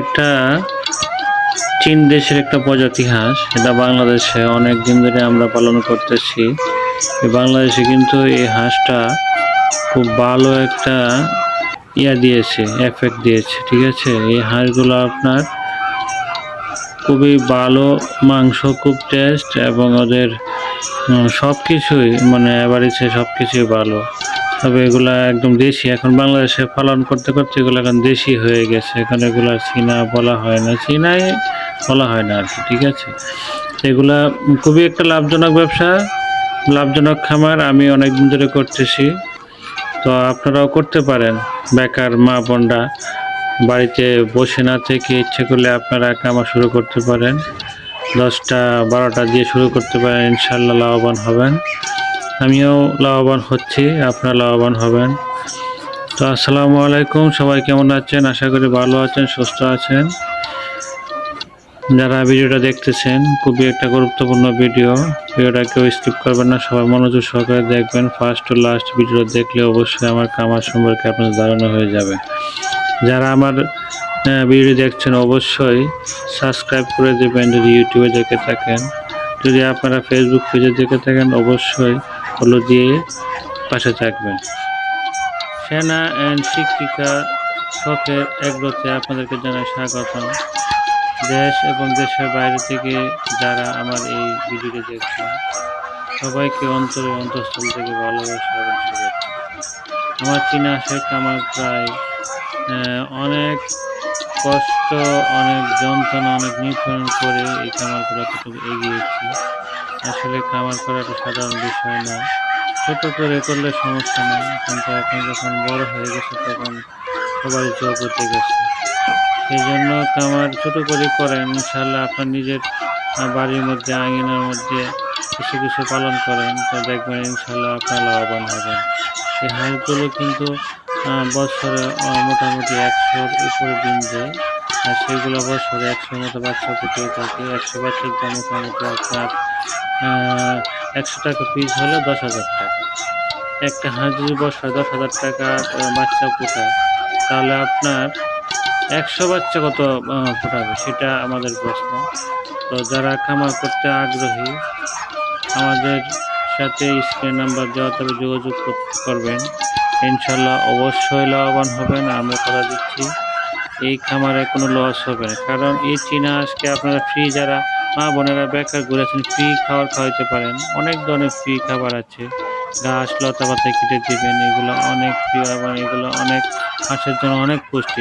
একটা চীন দেশের একটা প্রজাতি হাঁস। এটা বাংলাদেশে অনেক দিন ধরে আমরা পালন করতেছি। বাংলাদেশে কিন্তু এই হাঁসটা খুব ভালো একটা ইয়া দিয়েছে এফেক্ট দিয়েছে, ঠিক আছে? এই হাঁসগুলো আপনার খুবই ভালো মাংস, খুব টেস্ট এবং ওদের সব কিছুই মানে অ্যাভারেজে সব কিছুই ভালো। তবে এগুলা একদম দেশি। এখন বাংলাদেশে পালন করতে করতে এগুলো এখন দেশি হয়ে গেছে। এখন এগুলা চীনা বলা হয় না। চীনাই বলা হয় না আর কি, ঠিক আছে? এগুলা খুবই একটা লাভজনক ব্যবসা, লাভজনক খামার, আমি অনেক দিন ধরে করতেছি। তো আপনারাও করতে পারেন, বেকার মা বোনরা বাড়িতে বসে না থেকে ইচ্ছে করলে আপনারা কামা শুরু করতে পারেন। দশটা বারোটা দিয়ে শুরু করতে পারেন, ইনশাল্লাহ লাভবান হবেন। আমিও লাভবান হচ্ছি, আপনারা লাভবান হবেন। তো আসসালামু আলাইকুম, সবাই কেমন আছেন? আশা করি ভালো আছেন, সুস্থ আছেন। যারা ভিডিওটা দেখতেছেন, খুবই একটা গুরুত্বপূর্ণ ভিডিও। ভিডিওটা কেউ স্কিপ করবেন না, সবাই মনোযোগ সহকারে দেখবেন। ফার্স্ট টু লাস্ট ভিডিও দেখলে অবশ্যই আমার কামার সম্পর্কে আপনার ধারণা হয়ে যাবে। যারা আমার ভিডিও দেখছেন, অবশ্যই সাবস্ক্রাইব করে দেবেন। যদি ইউটিউবে দেখে থাকেন, যদি আপনারা ফেসবুক পেজে দেখে থাকেন, অবশ্যই ফলো দিয়ে পাশে থাকবেন। সেনা অ্যান্ড শিক্ষিকা শখের এগ্রোতে আপনাদেরকে জানাই স্বাগতম। দেশ এবং দেশের বাইরে থেকে যারা আমার এই ভিডিওটি দেখছেন, সবাইকে অন্তরে অন্তঃস্থল থেকে ভালোবাসা এবং শুভেচ্ছা। আমার চীনা শেখ আমার প্রায় অনেক কষ্ট, অনেক যন্ত্রণা, অনেক নির্ধারণ করে এই খামারগুলো এগিয়েছি আসলে খামার করা একটা সাধারণ বিষয় না। ছোট করে করলে সমস্যা নেই। কিন্তু এখন যখন বড় হয়ে গেছে, তখন সবাই যোগ হতে গেছে। সেই জন্য খামার ছোট করে করেন। ইনশাল্লাহ আপনার নিজের বাড়ির মধ্যে, আঙিনার মধ্যে কিছু কিছু পালন করেন। তো দেখবেন ইনশাল্লাহ আপনার লাভবান হবেন। এই হাঁসগুলো কিন্তু বছরে মোটামুটি একশোর উপরে ডিম দেয়। আর সেগুলো বছরে একশোর মতো বাচ্চা ফুটিয়ে থাকে। একশো বাচ্চার দাম মোটামুটি আপনার একশো টাকা পিস হলে দশ হাজার টাকা। একটা হাঁস যদি বছরে দশ হাজার টাকা বাচ্চা ফোটায়, তাহলে আপনার একশো বাচ্চা কত ফোটাবে? সেটা আমাদের প্রশ্ন। তো যারা খামার করতে আগ্রহী, আমাদের সাথে স্ক্রিন নাম্বার দেওয়া তবে যোগাযোগ কর- করবেন। ইনশাল্লাহ অবশ্যই লাভবান হবেন আমরা কথা দিচ্ছি। এই খামারে কোনো লস হবে না, কারণ এই চীনা আজকে আপনারা ফ্রি যারা মা বোনেরা বেকার ঘুরেছেন ফ্রি খাবার খাওয়াইতে পারেন। অনেক ধরনের ফ্রি খাবার আছে, ঘাস লতা পাতা কেটে দেবেন, এগুলো অনেক প্রিয় এবং এগুলো অনেক হাঁসের জন্য অনেক পুষ্টি।